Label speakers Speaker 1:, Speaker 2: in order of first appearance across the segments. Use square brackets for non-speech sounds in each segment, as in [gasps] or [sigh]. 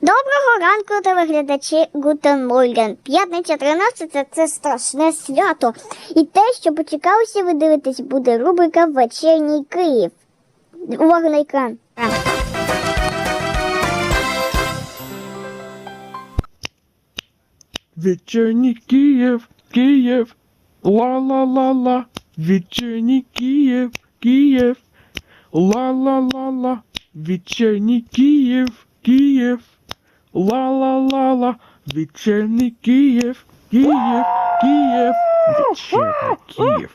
Speaker 1: Доброго ранку, телеглядачі Гутен Морген. П'ятниця 13 це страшне свято. І те, що почекалося ви дивитесь, буде рубрика Вечірній Київ. Увага на екран.
Speaker 2: Вечерний Киев, Киев, ла-ла-ла-ла. Вечерний Киев, Киев, ла-ла-ла-ла. Вечерний Киев, Киев, ла-ла-ла-ла. Вечерний Киев, Киев, Киев. Вечерний Киев.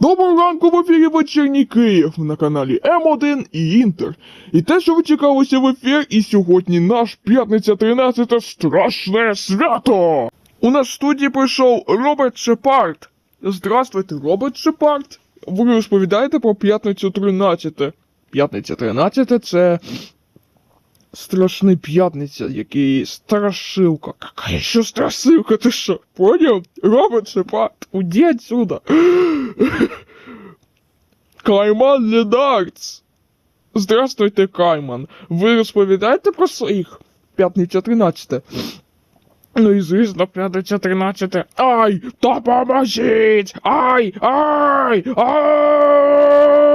Speaker 2: Доброго ранку в ефірі Вечірній Київ на каналі М1 і Інтер. І те, що ви чекалися в ефір, і сьогодні наш п'ятниця 13 страшне свято. У нас в студії прийшов Роберт Шепард. Здравствуйте, Роберт Шепард. Ви розповідаєте про п'ятницю 13. П'ятниця 13 це страшний п'ятниця, який страшилка. Какая ще страшилка, ти що? Поняв? Роберт Шепард, уйди отсюда. [gasps] Кайман Ледардс. Здравствуйте, Кайман. Ви розповідаєте про своїх? П'ятниця 13. Ну і звісно, п'ятниця 13. Ай! Допоможіть! Ай! Ай! Ай!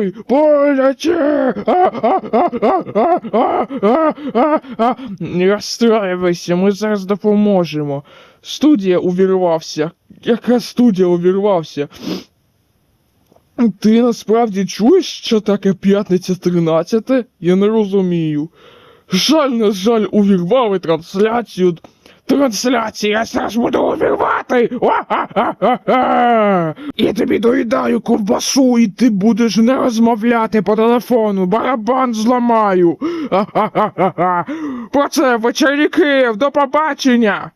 Speaker 2: Ой, боляче! Не розстраювайся, ми зараз допоможемо. Студія увірвався. Яка студія увірвався? Ти насправді чуєш, що таке п'ятниця 13? Я не розумію. Жаль, на жаль, увірвали трансляцію. Трансляція, зараз буду увірвати! Я тобі доїдаю ковбасу, і ти будеш не розмовляти по телефону, барабан зламаю. Про це вечері Київ, до побачення!